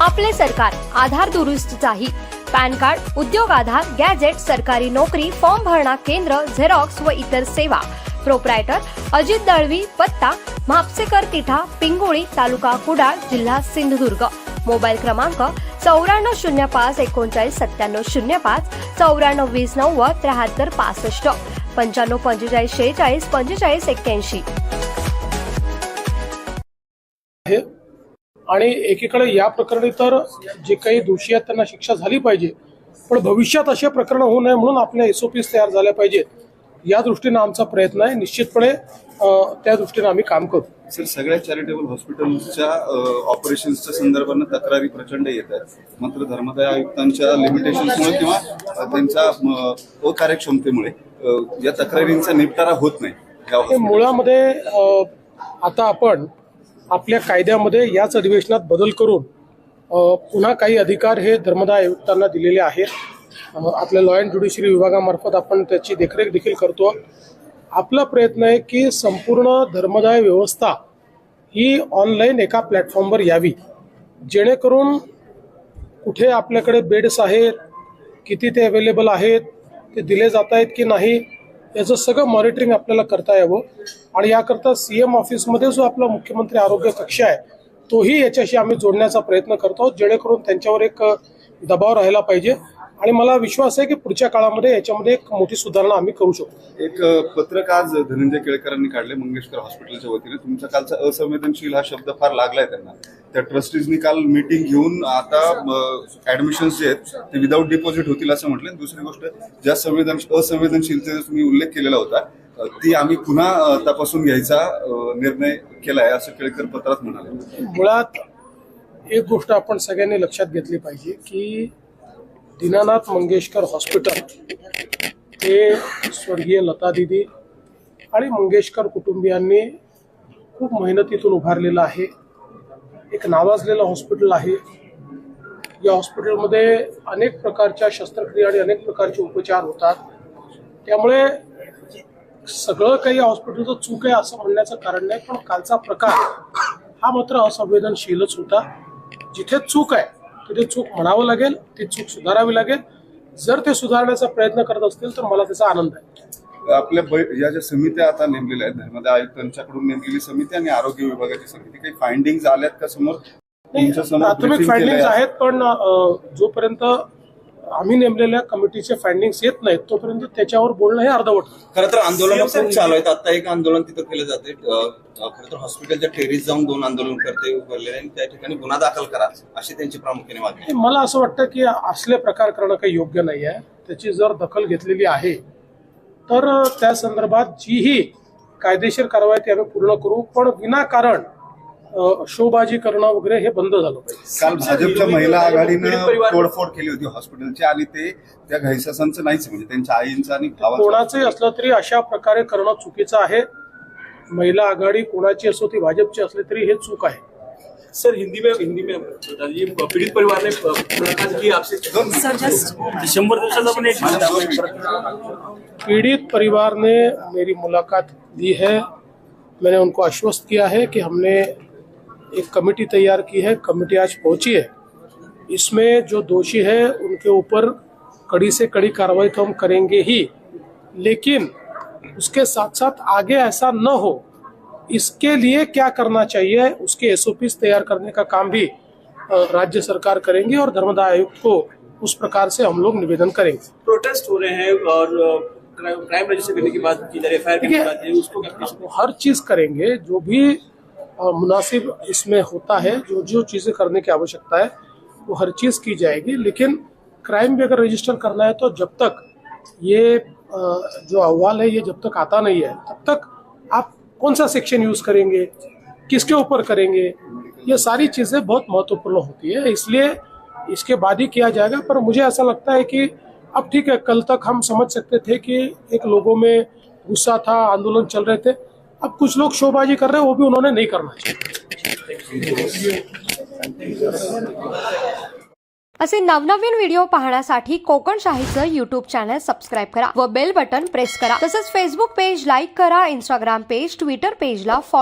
आपले सरकार आधार दुरुस्तीचाही. Pan card उद्योग आधार गॅजेट सरकारी नोकरी फॉर्म भरणा केंद्र झेरॉक्स व इतर सेवा. प्रोप्रायटर अजित दळवी पत्ता म्हापसेकर तिठा पिंगोळी तालुका कुडाळ जिल्हा सिंधुदुर्ग. मोबाईल क्रमांक चौऱ्याण्णव शून्य पाच एकोणचाळीस सत्त्याण्णव शून्य पाच चौऱ्याण्णव वीस नव्वद त्र्याहत्तर पासष्ट. पंच्याण्णव पंचेचाळीस शेहेचाळीस पंचेचाळीस एक्क्याऐंशी. आणि एकीकडे या प्रकरणी तर जे काही दोषी आहेत त्यांना शिक्षा झाली पाहिजे पण भविष्यात असे प्रकरण होऊ नये म्हणून आपल्या एस ओ पीज तयार झाल्या पाहिजेत. या दृष्टीनं आमचा प्रयत्न आहे. निश्चितपणे त्या दृष्टीनं आम्ही काम करू. सर सगळ्या चॅरिटेबल हॉस्पिटल्सच्या ऑपरेशन्सच्या संदर्भानं तक्रारी प्रचंड येत आहेत. मात्र धर्मदाय आयुक्तांच्या लिमिटेशन्समुळे किंवा त्यांच्या अकार्यक्षमतेमुळे या तक्रारींचा निपटारा होत नाही. मुळामध्ये आता आपण आपल्या कायद्यामध्ये याच अधिवेशनात बदल करून पुन्हा काही अधिकार हे धर्मदाय आयुक्तांना दिलेले आहेत. आपल्या लॉ अँड ज्युडिशरी विभागामार्फत आपण त्याची देखरेख देखील करतो. आपला प्रयत्न आहे की संपूर्ण धर्मदाय व्यवस्था ही ऑनलाईन एका प्लॅटफॉर्मवर यावी. जेणेकरून कुठे आपल्याकडे बेड्स आहेत किती ते अवेलेबल आहेत ते दिले जात आहेत की नाही याचं सगळं मॉनिटरिंग आपल्याला करता यावं. आणि याकरता सी एम ऑफिसमध्ये जो आपला मुख्यमंत्री आरोग्य कक्ष आहे तोही याच्याशी आम्ही जोडण्याचा प्रयत्न करतो जेणेकरून त्यांच्यावर एक दबाव राहिला पाहिजे. आणि मला विश्वास आहे की पुढच्या काळामध्ये याच्यामध्ये एक मोठी सुधारणा आम्ही करू शकतो एक पत्रक आज धनंजय केळकरांनी काढले मंगेशकर हॉस्पिटलच्या वतीने. तुमचा कालचा असंवेदनशील हा शब्द फार लागलाय त्यांना. त्या ट्रस्टीजनी काल मीटिंग घेऊन आता ऍडमिशन्स जे आहेत ते विदाऊट डिपॉझिट होतील असं म्हटलं दुसरी गोष्ट ज्या संवेदन असंवेदनशीलतेचा तुम्ही उल्लेख केलेला होता ती आम्ही पुन्हा तपासून घ्यायचा निर्णय केलाय असं केळकर पत्रात म्हणाले. मुळात एक गोष्ट आपण सगळ्यांनी लक्षात घेतली पाहिजे की दीनानाथ मंगेशकर हॉस्पिटल. हे स्वर्गीय लता दिदी आणि मंगेशकर कुटुंबियांनी खूप मेहनतीतून उभारलेलं आहे. एक नावाजलेलं हॉस्पिटल आहे. या हॉस्पिटलमध्ये अनेक प्रकारच्या शस्त्रक्रिया आणि अनेक प्रकारचे उपचार होतात. त्यामुळे सगळं काही या हॉस्पिटलचं चूक आहे असं म्हणण्याचं कारण नाही पण कालचा प्रकार हा मात्र असंवेदनशीलच होता. जिथे चूक आहे तिथे चूक म्हणावं लागेल ती चूक सुधारावी लागेल. जर ते सुधारण्याचा प्रयत्न करत असतील तर मला त्याचा आनंद आहे. आपल्या बै- या ज्या समित्या आता नेमलेल्या आहेत धर्मदाय आयुक्तांच्याकडून नेमलेली समिती आणि आरोग्य विभागाची समिती काही फाइंडिंग आल्यात का समोर? प्राथमिक केलंय? आहेत. पण जोपर्यंत आम्ही नेमलेल्या कमिटीचे फाइंडिंग्स येत नाहीत तोपर्यंत त्याच्यावर बोलणं हे अर्धवट. आहे. खरं तर आंदोलन खूप चालू आहेत. आता एक आंदोलन तिथं केलं जाते खरं तर हॉस्पिटलच्या टेरीस जाऊन दोन आंदोलन करते उभारलेले आणि त्या ठिकाणी गुन्हा दाखल करा अशी त्यांची प्रामुख्याने मागणी मला असं वाटतं की असले प्रकार करणं काही योग्य नाही आहे. त्याची जर दखल घेतलेली आहे तर त्या संदर्भात जीही कायदेशीर कारवाई ती आम्ही पूर्ण करू. पण विनाकारण शोबाजी करणं वगैरे हे बंद झालं पाहिजे. काल भाजपच्या महिला आघाडीनं तोडफोड केली होती हॉस्पिटलची आणि ते त्या घैसासांचं नाहीच म्हणजे त्यांच्या आईंचं आणि भावाचं. कोणाचंही असलं तरी अशा प्रकारे करणं चुकीचं आहे. महिला आघाडी कोणाची असो ती भाजपची असली तरी हे चूक आहे. सर हिंदी में हिंदी में पीड़ित परिवार ने मुलाकात की आपसे शंभर दिवसाचा पण एक पीड़ित परिवार ने मेरी मुलाकात ली है. मैंने उनको आश्वस्त किया है कि हमने एक कमेटी तैयार की है कमेटी आज पहुँची है। इसमें जो दोषी है उनके ऊपर कड़ी से कड़ी कार्रवाई तो हम करेंगे ही लेकिन उसके साथ साथ आगे ऐसा न हो इसके लिए क्या करना चाहिए उसके एसओपीस तैयार करने का काम भी राज्य सरकार करेंगे और धर्मदाय आयुक्त को उस प्रकार से हम लोग निवेदन करेंगे। प्रोटेस्ट हो रहे हैं और क्राइम रजिस्टर करने की बात की जा रही है उसको हर चीज़ करेंगे जो भी मुनासिब इसमें होता है, जो जो चीज़ें करने की आवश्यकता है, वो हर चीज़ की जाएगी। लेकिन क्राइम भी अगर रजिस्टर करना है तो जब तक ये जो अहवाल है, ये जब तक आता नहीं है, तब तक आप कौन सा सेक्शन यूज़ करेंगे, किसके ऊपर करेंगे, ये सारी चीज़ें बहुत महत्वपूर्ण होती है। इसलिए इसके बाद ही किया जाएगा, पर मुझे ऐसा लगता है कि अब ठीक है, कल तक हम समझ सकते थे कि एक लोगों में गुस्सा था, आंदोलन चल रहे थे। अब कुछ लोग शोबाजी कर रहे हैं वो भी उन्होंने नहीं करना चाहिए असे नवनवीन व्हिडिओ पाहण्यासाठी कोकण शाहीचं युट्यूब चॅनल सबस्क्राईब करा व बेल बटन प्रेस करा. तसंच फेसबुक पेज लाईक करा इंस्टाग्राम पेज ट्विटर पेजला फॉलो